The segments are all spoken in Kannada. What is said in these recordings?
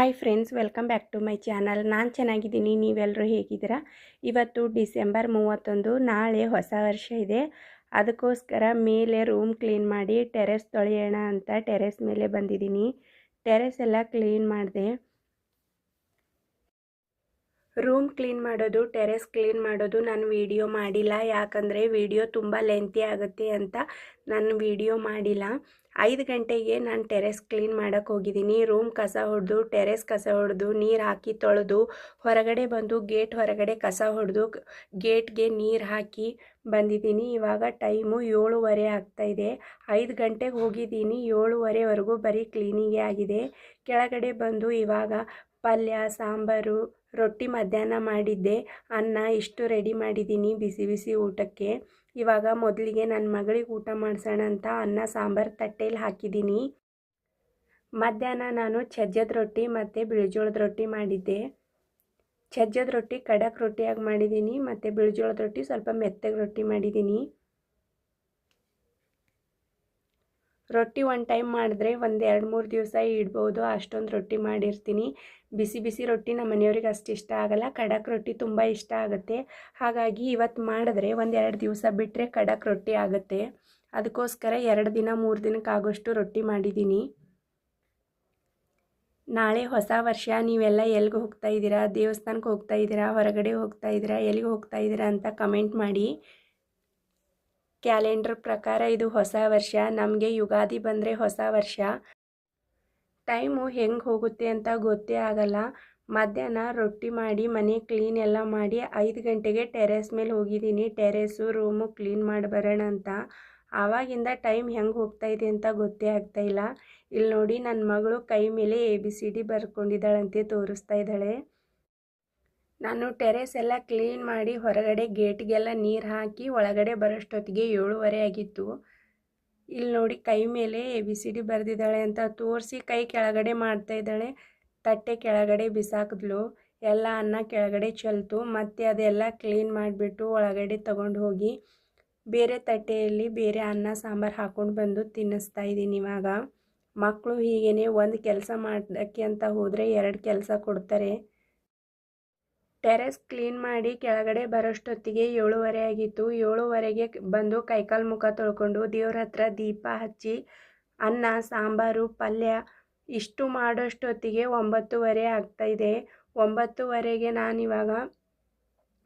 Hi friends welcome back to my channel ನಾನು ಚೆನ್ನಾಗಿದ್ದೀನಿ ನೀವೆಲ್ಲರೂ ಹೇಗಿದ್ದೀರಾ? ಇವತ್ತು ಡಿಸೆಂಬರ್ ಮೂವತ್ತೊಂದು, ನಾಳೆ ಹೊಸ ವರ್ಷ ಇದೆ. ಅದಕ್ಕೋಸ್ಕರ ಮೇಲೆ ರೂಮ್ ಕ್ಲೀನ್ ಮಾಡಿ ಟೆರೆಸ್ ತೊಳೆಯೋಣ ಅಂತ ಟೆರೆಸ್ ಮೇಲೆ ಬಂದಿದ್ದೀನಿ. ಟೆರೆಸ್ ಎಲ್ಲ ಕ್ಲೀನ್ ಮಾಡಿದೆ. ರೂಮ್ ಕ್ಲೀನ್ ಮಾಡೋದು ಟೆರೆಸ್ ಕ್ಲೀನ್ ಮಾಡೋದು ನಾನು ವಿಡಿಯೋ ಮಾಡಿಲ್ಲ. ಯಾಕಂದರೆ ವಿಡಿಯೋ ತುಂಬ ಲೆಂತಿ ಆಗುತ್ತೆ ಅಂತ ನಾನು ವಿಡಿಯೋ ಮಾಡಿಲ್ಲ. ಐದು ಗಂಟೆಗೆ ನಾನು ಟೆರೆಸ್ ಕ್ಲೀನ್ ಮಾಡೋಕ್ಕೆ ಹೋಗಿದ್ದೀನಿ. ರೂಮ್ ಕಸ ಹೊಡೆದು, ಟೆರೆಸ್ ಕಸ ಹೊಡೆದು, ನೀರು ಹಾಕಿ ತೊಳೆದು, ಹೊರಗಡೆ ಬಂದು ಗೇಟ್ ಹೊರಗಡೆ ಕಸ ಹೊಡೆದು, ಗೇಟ್ಗೆ ನೀರು ಹಾಕಿ ಬಂದಿದ್ದೀನಿ. ಇವಾಗ ಟೈಮು ಏಳುವರೆ ಆಗ್ತಾಯಿದೆ ಐದು ಗಂಟೆಗೆ ಹೋಗಿದ್ದೀನಿ. ಏಳುವರೆವರೆಗೂ ಬರೀ ಕ್ಲೀನಿಂಗೇ ಆಗಿದೆ. ಕೆಳಗಡೆ ಬಂದು ಇವಾಗ ಪಲ್ಯ, ಸಾಂಬಾರು, ರೊಟ್ಟಿ ಮಧ್ಯಾಹ್ನ ಮಾಡಿದ್ದೆ. ಅನ್ನ ಇಷ್ಟು ರೆಡಿ ಮಾಡಿದ್ದೀನಿ ಬಿಸಿ ಬಿಸಿ ಊಟಕ್ಕೆ. ಇವಾಗ ಮೊದಲಿಗೆ ನನ್ನ ಮಗಳಿಗೆ ಊಟ ಮಾಡಿಸೋಣ ಅಂತ ಅನ್ನ, ಸಾಂಬಾರು ತಟ್ಟೆಯಲ್ಲಿ ಹಾಕಿದ್ದೀನಿ. ಮಧ್ಯಾಹ್ನ ನಾನು ಛಜ್ಜದ ರೊಟ್ಟಿ ಮತ್ತು ಬಿಳಿಜೋಳದ ರೊಟ್ಟಿ ಮಾಡಿದ್ದೆ. ಛಜ್ಜದ ರೊಟ್ಟಿ, ಖಡಕ್ ರೊಟ್ಟಿಯಾಗಿ ಮಾಡಿದ್ದೀನಿ ಮತ್ತು ಬಿಳಿಜೋಳದ ರೊಟ್ಟಿ ಸ್ವಲ್ಪ ಮೆತ್ತಗೆ ರೊಟ್ಟಿ ಮಾಡಿದ್ದೀನಿ ರೊಟ್ಟಿ ಒನ್ ಟೈಮ್ ಮಾಡಿದ್ರೆ ಒಂದು ಎರಡು ಮೂರು ದಿವಸ ಇಡ್ಬೋದು. ಅಷ್ಟೊಂದು ರೊಟ್ಟಿ ಮಾಡಿರ್ತೀನಿ. ಬಿಸಿ ಬಿಸಿ ರೊಟ್ಟಿ ನಮ್ಮ ಮನೆಯವ್ರಿಗೆ ಅಷ್ಟು ಇಷ್ಟ ಆಗಲ್ಲ. ಖಡಕ್ ರೊಟ್ಟಿ ತುಂಬ ಇಷ್ಟ ಆಗುತ್ತೆ. ಹಾಗಾಗಿ ಇವತ್ತು ಮಾಡಿದ್ರೆ ಒಂದು ಎರಡು ದಿವಸ ಬಿಟ್ಟರೆ ಖಡಕ್ ರೊಟ್ಟಿ ಆಗುತ್ತೆ. ಅದಕ್ಕೋಸ್ಕರ ಎರಡು ದಿನ, ಮೂರು ದಿನಕ್ಕಾಗೋಷ್ಟು ರೊಟ್ಟಿ ಮಾಡಿದ್ದೀನಿ. ನಾಳೆ ಹೊಸ ವರ್ಷ. ನೀವೆಲ್ಲ ಎಲ್ಲಿಗೆ ಹೋಗ್ತಾ ಇದ್ದೀರಾ? ದೇವಸ್ಥಾನಕ್ಕೆ ಹೋಗ್ತಾ ಇದ್ದೀರಾ? ಹೊರಗಡೆ ಹೋಗ್ತಾ ಇದ್ದೀರಾ? ಎಲ್ಲಿಗೆ ಹೋಗ್ತಾ ಇದ್ದೀರಾ ಅಂತ ಕಮೆಂಟ್ ಮಾಡಿ. ಕ್ಯಾಲೆಂಡರ್ ಪ್ರಕಾರ ಇದು ಹೊಸ ವರ್ಷ. ನಮಗೆ ಯುಗಾದಿ ಬಂದರೆ ಹೊಸ ವರ್ಷ. ಟೈಮು ಹೆಂಗೆ ಹೋಗುತ್ತೆ ಅಂತ ಗೊತ್ತೇ ಆಗಲ್ಲ. ಮಧ್ಯಾಹ್ನ ರೊಟ್ಟಿ ಮಾಡಿ, ಮನೆ ಕ್ಲೀನ್ ಎಲ್ಲ ಮಾಡಿ, ಐದು ಗಂಟೆಗೆ ಟೆರೆಸ್ ಮೇಲೆ ಹೋಗಿದ್ದೀನಿ. ಟೆರೆಸು, ರೂಮು ಕ್ಲೀನ್ ಮಾಡಿ ಬರೋಣ ಅಂತ. ಆವಾಗಿಂದ ಟೈಮ್ ಹೆಂಗೆ ಹೋಗ್ತಾ ಇದೆ ಅಂತ ಗೊತ್ತೇ ಆಗ್ತಾ ಇಲ್ಲ. ಇಲ್ಲಿ ನೋಡಿ ನನ್ನ ಮಗಳು ಕೈ ಮೇಲೆ ಎ ಬಿ ಸಿ ಡಿ ಬರ್ಕೊಂಡಿದ್ದಾಳಂತೆ ತೋರಿಸ್ತಾ ಇದ್ದಾಳೆ. ನಾನು ಟೆರೆಸ್ ಎಲ್ಲ ಕ್ಲೀನ್ ಮಾಡಿ ಹೊರಗಡೆ ಗೇಟ್ಗೆಲ್ಲ ನೀರು ಹಾಕಿ ಒಳಗಡೆ ಬರೋಷ್ಟೊತ್ತಿಗೆ ಏಳುವರೆ ಆಗಿತ್ತು. ಇಲ್ಲಿ ನೋಡಿ ಕೈ ಮೇಲೆ ಎ ಬಿ ಸಿ ಡಿ ಬರೆದಿದ್ದಾಳೆ ಅಂತ ತೋರಿಸಿ ಕೈ ಕೆಳಗಡೆ ಮಾಡ್ತಾ ಇದ್ದಾಳೆ. ತಟ್ಟೆ ಕೆಳಗಡೆ ಬಿಸಾಕಿದ್ಲು. ಎಲ್ಲ ಅನ್ನ ಕೆಳಗಡೆ ಚೆಲ್ತು. ಮತ್ತು ಅದೆಲ್ಲ ಕ್ಲೀನ್ ಮಾಡಿಬಿಟ್ಟು ಒಳಗಡೆ ತಗೊಂಡು ಹೋಗಿ ಬೇರೆ ತಟ್ಟೆಯಲ್ಲಿ ಬೇರೆ ಅನ್ನ, ಸಾಂಬಾರು ಹಾಕ್ಕೊಂಡು ಬಂದು ತಿನ್ನಿಸ್ತಾ ಇದ್ದೀನಿ ಇವಾಗ. ಮಕ್ಕಳು ಹೀಗೇ ಒಂದು ಕೆಲಸ ಮಾಡೋಕ್ಕೆ ಅಂತ ಹೋದರೆ ಎರಡು ಕೆಲಸ ಕೊಡ್ತಾರೆ. ಟೆರೆಸ್ ಕ್ಲೀನ್ ಮಾಡಿ ಕೆಳಗಡೆ ಬರೋಷ್ಟೊತ್ತಿಗೆ ಏಳುವರೆ ಆಗಿತ್ತು. ಏಳುವರೆಗೆ ಬಂದು ಕೈಕಾಲು ಮುಖ ತೊಳ್ಕೊಂಡು ದೇವ್ರ ಹತ್ರ ದೀಪ ಹಚ್ಚಿ, ಅನ್ನ, ಸಾಂಬಾರು, ಪಲ್ಯ ಇಷ್ಟು ಮಾಡೋಷ್ಟೊತ್ತಿಗೆ ಒಂಬತ್ತುವರೆ ಆಗ್ತಾಯಿದೆ ಒಂಬತ್ತುವರೆಗೆ ನಾನಿವಾಗ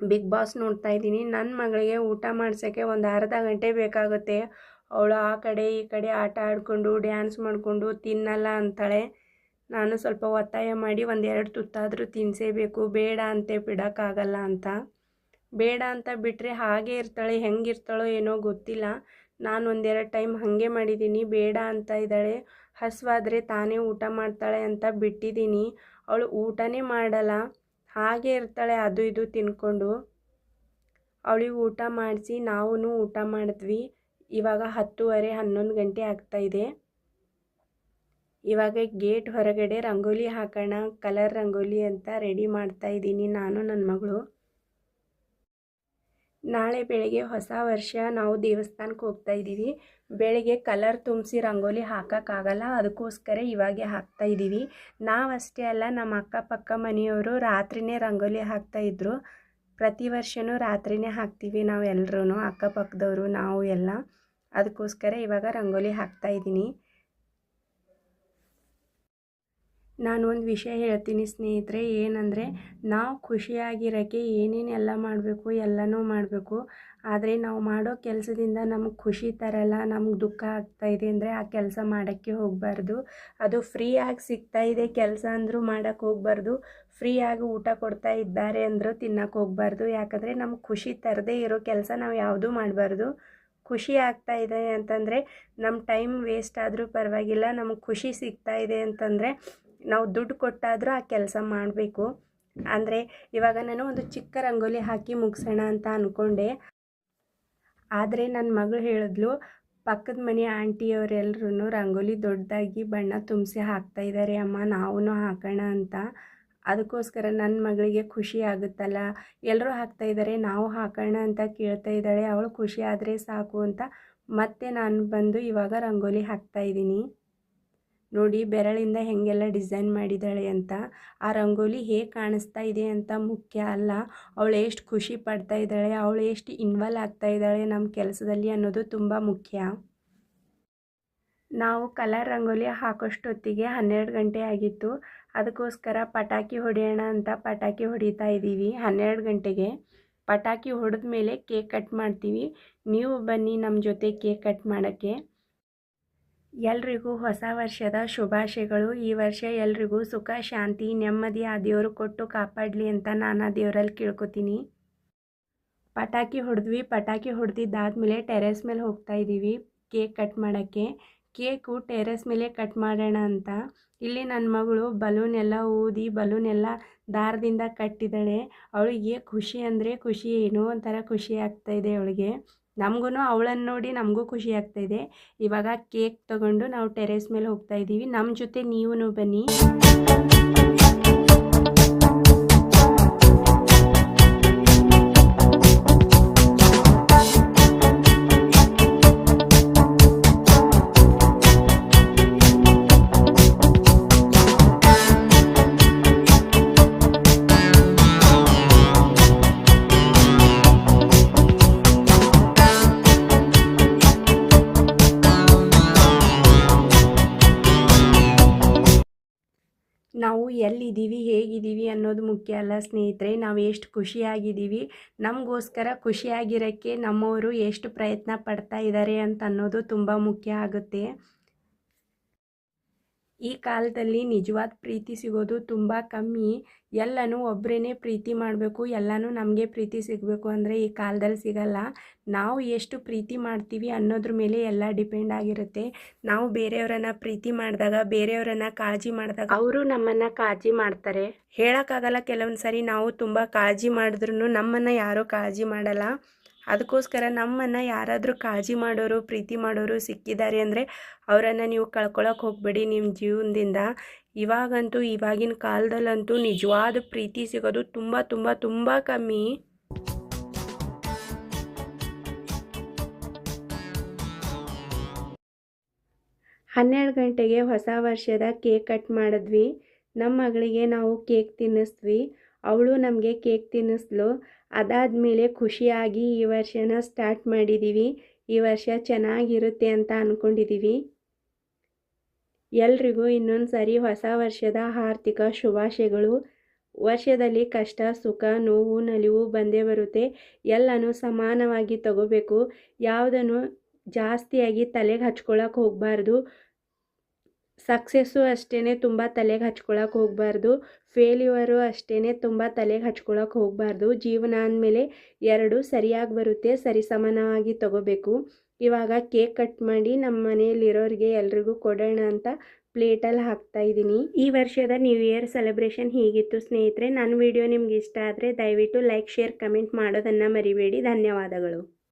ಬಿಗ್ ಬಾಸ್ ನೋಡ್ತಾ ಇದ್ದೀನಿ. ನನ್ನ ಮಗಳಿಗೆ ಊಟ ಮಾಡ್ಸೋಕ್ಕೆ ಒಂದು ಅರ್ಧ ಗಂಟೆ ಬೇಕಾಗುತ್ತೆ. ಅವಳು ಆ ಕಡೆ ಈ ಕಡೆ ಆಟ ಆಡಿಕೊಂಡು, ಡ್ಯಾನ್ಸ್ ಮಾಡಿಕೊಂಡು ತಿನ್ನಲ್ಲ ಅಂತಾಳೆ. ನಾನು ಸ್ವಲ್ಪ ಒತ್ತಾಯ ಮಾಡಿ ಒಂದೆರಡು ತುತ್ತಾದರೂ ತಿನ್ನಿಸೇಬೇಕು ಬೇಡ ಅಂತೆ ಬಿಡೋಕ್ಕಾಗಲ್ಲ ಅಂತ. ಬೇಡ ಅಂತ ಬಿಟ್ಟರೆ ಹಾಗೆ ಇರ್ತಾಳೆ ಹೆಂಗಿರ್ತಾಳೋ ಏನೋ ಗೊತ್ತಿಲ್ಲ. ನಾನು ಒಂದೆರಡು ಟೈಮ್ ಹಾಗೆ ಮಾಡಿದ್ದೀನಿ ಬೇಡ ಅಂತ ಇದ್ದಾಳೆ. ಹಸುವಾದರೆ ತಾನೇ ಊಟ ಮಾಡ್ತಾಳೆ ಅಂತ ಬಿಟ್ಟಿದ್ದೀನಿ ಅವಳು ಊಟನೇ ಮಾಡಲ್ಲ. ಹಾಗೆ ಇರ್ತಾಳೆ, ಅದು ಇದು ತಿನ್ಕೊಂಡು. ಅವಳಿಗೆ ಊಟ ಮಾಡಿಸಿ ನಾವು ಊಟ ಮಾಡಿದ್ವಿ. ಇವಾಗ ಹತ್ತುವರೆ, ಹನ್ನೊಂದು ಗಂಟೆ ಆಗ್ತಾಯಿದೆ ಇವಾಗ ಗೇಟ್ ಹೊರಗಡೆ ರಂಗೋಲಿ ಹಾಕೋಣ, ಕಲರ್ ರಂಗೋಲಿ ಅಂತ ರೆಡಿ ಮಾಡ್ತಾ ಇದ್ದೀನಿ ನಾನು ನನ್ನ ಮಗಳು. ನಾಳೆ ಬೆಳಗ್ಗೆ ಹೊಸ ವರ್ಷ, ನಾವು ದೇವಸ್ಥಾನಕ್ಕೆ ಹೋಗ್ತಾ ಇದ್ದೀವಿ. ಬೆಳಗ್ಗೆ ಕಲರ್ ತುಂಬಿಸಿ ರಂಗೋಲಿ ಹಾಕೋಕ್ಕಾಗಲ್ಲ, ಅದಕ್ಕೋಸ್ಕರ ಇವಾಗೆ ಹಾಕ್ತಾ ಇದ್ದೀವಿ. ನಾವಷ್ಟೇ ಅಲ್ಲ, ನಮ್ಮ ಅಕ್ಕಪಕ್ಕ ಮನೆಯವರು ರಾತ್ರಿನೇ ರಂಗೋಲಿ ಹಾಕ್ತಾಯಿದ್ರು ಪ್ರತಿ ವರ್ಷವೂ ರಾತ್ರಿನೇ ಹಾಕ್ತೀವಿ ನಾವು ಎಲ್ಲರೂ ಅಕ್ಕಪಕ್ಕದವರು, ನಾವು ಎಲ್ಲ. ಅದಕ್ಕೋಸ್ಕರ ಇವಾಗ ರಂಗೋಲಿ ಹಾಕ್ತಾ ಇದ್ದೀನಿ. ನಾನು ಒಂದು ವಿಷಯ ಹೇಳ್ತೀನಿ ಸ್ನೇಹಿತರೆ, ಏನಂದರೆ ನಾವು ಖುಷಿಯಾಗಿರೋಕ್ಕೆ ಏನೇನೆಲ್ಲ ಮಾಡಬೇಕು ಎಲ್ಲನೂ ಮಾಡಬೇಕು. ಆದರೆ ನಾವು ಮಾಡೋ ಕೆಲಸದಿಂದ ನಮಗೆ ಖುಷಿ ತರಲ್ಲ, ನಮ್ಗೆ ದುಃಖ ಆಗ್ತಾಯಿದೆ ಅಂದರೆ ಆ ಕೆಲಸ ಮಾಡೋಕ್ಕೆ ಹೋಗಬಾರ್ದು. ಅದು ಫ್ರೀಯಾಗಿ ಸಿಗ್ತಾ ಇದೆ ಕೆಲಸ ಅಂದರೂ ಮಾಡೋಕ್ಕೆ ಹೋಗಬಾರ್ದು. ಫ್ರೀಯಾಗಿ ಊಟ ಕೊಡ್ತಾ ಇದ್ದಾರೆ ಅಂದರೂ ತಿನ್ನೋಕೆ ಹೋಗಬಾರ್ದು. ಯಾಕಂದರೆ ನಮ್ಗೆ ಖುಷಿ ತರದೇ ಇರೋ ಕೆಲಸ ನಾವು ಯಾವುದೂ ಮಾಡಬಾರ್ದು. ಖುಷಿ ಆಗ್ತಾ ಇದೆ ಅಂತಂದರೆ ನಮ್ಮ ಟೈಮ್ ವೇಸ್ಟ್ ಆದರೂ ಪರವಾಗಿಲ್ಲ, ನಮಗೆ ಖುಷಿ ಸಿಗ್ತಾ ಇದೆ ಅಂತಂದರೆ ನಾವು ದುಡ್ಡು ಕೊಟ್ಟಾದರೂ ಆ ಕೆಲಸ ಮಾಡಬೇಕು. ಅಂದರೆ ಇವಾಗ ನಾನು ಒಂದು ಚಿಕ್ಕ ರಂಗೋಲಿ ಹಾಕಿ ಮುಗಿಸೋಣ ಅಂತ ಅಂದ್ಕೊಂಡೆ ಆದರೆ ನನ್ನ ಮಗಳು ಹೇಳಿದ್ಲು, ಪಕ್ಕದ ಮನೆ ಆಂಟಿಯವರೆಲ್ಲರೂ ರಂಗೋಲಿ ದೊಡ್ಡದಾಗಿ ಬಣ್ಣ ತುಂಬಿಸಿ ಇದ್ದಾರೆ ಅಮ್ಮ ನಾವೂ ಹಾಕೋಣ ಅಂತ. ಅದಕ್ಕೋಸ್ಕರ ನನ್ನ ಮಗಳಿಗೆ ಖುಷಿ ಆಗುತ್ತಲ್ಲ ಎಲ್ಲರೂ ಇದ್ದಾರೆ ನಾವು ಹಾಕೋಣ ಅಂತ ಕೇಳ್ತಾ ಇದ್ದಾಳೆ ಅವಳು ಖುಷಿ ಆದರೆ ಸಾಕು ಅಂತ ಮತ್ತೆ ನಾನು ಬಂದು ಇವಾಗ ರಂಗೋಲಿ ಹಾಕ್ತಾಯಿದ್ದೀನಿ ನೋಡಿ ಬೆರಳಿಂದ ಹೇಗೆಲ್ಲ ಡಿಸೈನ್ ಮಾಡಿದ್ದಾಳೆ ಅಂತ. ಆ ರಂಗೋಲಿ ಹೇಗೆ ಕಾಣಿಸ್ತಾ ಇದೆ ಅಂತ ಮುಖ್ಯ ಅಲ್ಲ. ಅವಳು ಎಷ್ಟು ಖುಷಿ ಪಡ್ತಾ ಇದ್ದಾಳೆ, ಅವಳು ಎಷ್ಟು ಇನ್ವಾಲ್ವ್ ಆಗ್ತಾ ಇದ್ದಾಳೆ ನಮ್ಮ ಕೆಲಸದಲ್ಲಿ ಅನ್ನೋದು ತುಂಬ ಮುಖ್ಯ. ನಾವು ಕಲರ್ ರಂಗೋಲಿ ಹಾಕೋಷ್ಟೊತ್ತಿಗೆ ಹನ್ನೆರಡು ಗಂಟೆ ಆಗಿತ್ತು. ಅದಕ್ಕೋಸ್ಕರ ಪಟಾಕಿ ಹೊಡೆಯೋಣ ಅಂತ ಪಟಾಕಿ ಹೊಡಿತಾ ಇದ್ದೀವಿ. ಹನ್ನೆರಡು ಗಂಟೆಗೆ ಪಟಾಕಿ ಹೊಡೆದ ಮೇಲೆ ಕೇಕ್ ಕಟ್ ಮಾಡ್ತೀವಿ. ನೀವು ಬನ್ನಿ ನಮ್ಮ ಜೊತೆ ಕೇಕ್ ಕಟ್ ಮಾಡೋಕ್ಕೆ. ಎಲ್ರಿಗೂ ಹೊಸ ವರ್ಷದ ಶುಭಾಶಯಗಳು. ಈ ವರ್ಷ ಎಲ್ರಿಗೂ ಸುಖ, ಶಾಂತಿ, ನೆಮ್ಮದಿ, ಆ ದೇವರು ಕೊಟ್ಟು ಕಾಪಾಡಲಿ ಅಂತ ನಾನು ಆ ದೇವರಲ್ಲಿ ಕೇಳ್ಕೊತೀನಿ. ಪಟಾಕಿ ಹೊಡೆದ್ವಿ. ಪಟಾಕಿ ಹೊಡೆದಿದ್ದಾದ್ಮೇಲೆ ಟೆರೆಸ್ ಮೇಲೆ ಹೋಗ್ತಾ ಇದ್ದೀವಿ ಕೇಕ್ ಕಟ್ ಮಾಡೋಕ್ಕೆ. ಕೇಕು ಟೆರೆಸ್ ಮೇಲೆ ಕಟ್ ಮಾಡೋಣ ಅಂತ. ಇಲ್ಲಿ ನನ್ನ ಮಗಳು ಬಲೂನ್ ಎಲ್ಲ ಊದಿ ಬಲೂನ್ ಎಲ್ಲ ದಾರದಿಂದ ಕಟ್ಟಿದ್ದಾಳೆ. ಅವಳಿಗೆ ಖುಷಿ ಅಂದರೆ ಖುಷಿ, ಏನೋ ಒಂಥರ ಖುಷಿ ಆಗ್ತಾಯಿದೆ ಅವಳಿಗೆ. ನಮಗೂ ಅವಳನ್ನು ನೋಡಿ ನಮಗೂ ಖುಷಿ ಆಗ್ತಾ ಇದೆ ಇವಾಗ ಕೇಕ್ ತಗೊಂಡು ನಾವು ಟೆರೆಸ್ ಮೇಲೆ ಹೋಗ್ತಾ ಇದ್ದೀವಿ ನಮ್ಮ ಜೊತೆ ನೀವು ಬನ್ನಿ. ಎಲ್ಲಿದ್ದೀವಿ, ಹೇಗಿದ್ದೀವಿ ಅನ್ನೋದು ಮುಖ್ಯ ಅಲ್ಲ ಸ್ನೇಹಿತರೆ. ನಾವು ಎಷ್ಟು ಖುಷಿಯಾಗಿದ್ದೀವಿ, ನಮಗೋಸ್ಕರ ಖುಷಿಯಾಗಿರೋಕ್ಕೆ ನಮ್ಮವರು ಎಷ್ಟು ಪ್ರಯತ್ನ ಪಡ್ತಾ ಇದ್ದಾರೆ ಅಂತ ಅನ್ನೋದು ತುಂಬ ಮುಖ್ಯ ಆಗುತ್ತೆ. ಈ ಕಾಲದಲ್ಲಿ ನಿಜವಾದ ಪ್ರೀತಿ ಸಿಗೋದು ತುಂಬ ಕಮ್ಮಿ. ಎಲ್ಲನೂ ಒಬ್ಬರೇ ಪ್ರೀತಿ ಮಾಡಬೇಕು ಎಲ್ಲನೂ ನಮಗೆ ಪ್ರೀತಿ ಸಿಗಬೇಕು ಅಂದರೆ ಈ ಕಾಲದಲ್ಲಿ ಸಿಗಲ್ಲ. ನಾವು ಎಷ್ಟು ಪ್ರೀತಿ ಮಾಡ್ತೀವಿ ಅನ್ನೋದ್ರ ಮೇಲೆ ಎಲ್ಲ ಡಿಪೆಂಡ್ ಆಗಿರುತ್ತೆ. ನಾವು ಬೇರೆಯವರನ್ನ ಪ್ರೀತಿ ಮಾಡಿದಾಗ ಬೇರೆಯವರನ್ನ ಕಾಳಜಿ ಮಾಡಿದಾಗ ಅವರು ನಮ್ಮನ್ನು ಕಾಳಜಿ ಮಾಡ್ತಾರೆ. ಹೇಳೋಕ್ಕಾಗಲ್ಲ ಕೆಲವೊಂದು ಸರಿ ನಾವು ತುಂಬ ಕಾಳಜಿ ಮಾಡಿದ್ರು ನಮ್ಮನ್ನು ಯಾರೂ ಕಾಳಜಿ ಮಾಡಲ್ಲ. ಅದಕ್ಕೋಸ್ಕರ ನಮ್ಮನ್ನು ಯಾರಾದರೂ ಕಾಳಜಿ ಮಾಡೋರು, ಪ್ರೀತಿ ಮಾಡೋರು ಸಿಕ್ಕಿದ್ದಾರೆ ಅಂದರೆ ಅವರನ್ನು ನೀವು ಕಳ್ಕೊಳಕ್ಕೆ ಹೋಗಬೇಡಿ ನಿಮ್ಮ ಜೀವನದಿಂದ. ಇವಾಗಂತೂ, ಇವಾಗಿನ ಕಾಲದಲ್ಲಂತೂ ನಿಜವಾದ ಪ್ರೀತಿ ಸಿಗೋದು ತುಂಬ ತುಂಬ ತುಂಬ ಕಮ್ಮಿ. ಹನ್ನೆರಡು ಗಂಟೆಗೆ ಹೊಸ ವರ್ಷದ ಕೇಕ್ ಕಟ್ ಮಾಡಿದ್ವಿ. ನಮ್ಮ ಮಗಳಿಗೆ ನಾವು ಕೇಕ್ ತಿನ್ನಿಸ್ದ್ವಿ. ಅವಳು ನಮಗೆ ಕೇಕ್ ತಿನ್ನಿಸ್ಲು ಅದಾದಮೇಲೆ ಖುಷಿಯಾಗಿ ಈ ವರ್ಷನ ಸ್ಟಾರ್ಟ್ ಮಾಡಿದ್ದೀವಿ ಈ ವರ್ಷ ಚೆನ್ನಾಗಿರುತ್ತೆ ಅಂತ ಅಂದ್ಕೊಂಡಿದ್ದೀವಿ ಎಲ್ರಿಗೂ ಇನ್ನೊಂದು ಸರಿ ಹೊಸ ವರ್ಷದ ಆರ್ಥಿಕ ಶುಭಾಶಯಗಳು. ವರ್ಷದಲ್ಲಿ ಕಷ್ಟ, ಸುಖ, ನೋವು, ನಲಿವು ಬಂದೇ ಬರುತ್ತೆ. ಎಲ್ಲನೂ ಸಮಾನವಾಗಿ ತಗೋಬೇಕು. ಯಾವುದನ್ನು ಜಾಸ್ತಿಯಾಗಿ ತಲೆಗೆ ಹಚ್ಕೊಳಕ್ಕೆ ಹೋಗಬಾರ್ದು. ಸಕ್ಸಸ್ಸು ಅಷ್ಟೇ ತುಂಬ ತಲೆಗೆ ಹಚ್ಕೊಳಕ್ಕೆ ಹೋಗಬಾರ್ದು. ಫೇಲ್ಯೂರು ಅಷ್ಟೇ ತುಂಬ ತಲೆಗೆ ಹಚ್ಕೊಳಕ್ಕೆ ಹೋಗಬಾರ್ದು. ಜೀವನ ಅಂದಮೇಲೆ ಎರಡು ಸರಿಯಾಗಿ ಬರುತ್ತೆ ಸರಿಸಮಾನವಾಗಿ ತಗೋಬೇಕು. ಇವಾಗ ಕೇಕ್ ಕಟ್ ಮಾಡಿ ನಮ್ಮ ಮನೆಯಲ್ಲಿರೋರಿಗೆ ಎಲ್ರಿಗೂ ಕೊಡೋಣ ಅಂತ ಪ್ಲೇಟಲ್ಲಿ ಹಾಕ್ತಾ ಇದ್ದೀನಿ. ಈ ವರ್ಷದ ನ್ಯೂ ಇಯರ್ ಸೆಲೆಬ್ರೇಷನ್ ಹೀಗಿತ್ತು ಸ್ನೇಹಿತರೆ. ನನ್ನ ವಿಡಿಯೋ ನಿಮ್ಗೆ ಇಷ್ಟ ಆದರೆ ದಯವಿಟ್ಟು ಲೈಕ್ ಶೇರ್ ಕಮೆಂಟ್ ಮಾಡೋದನ್ನು ಮರಿಬೇಡಿ. ಧನ್ಯವಾದಗಳು.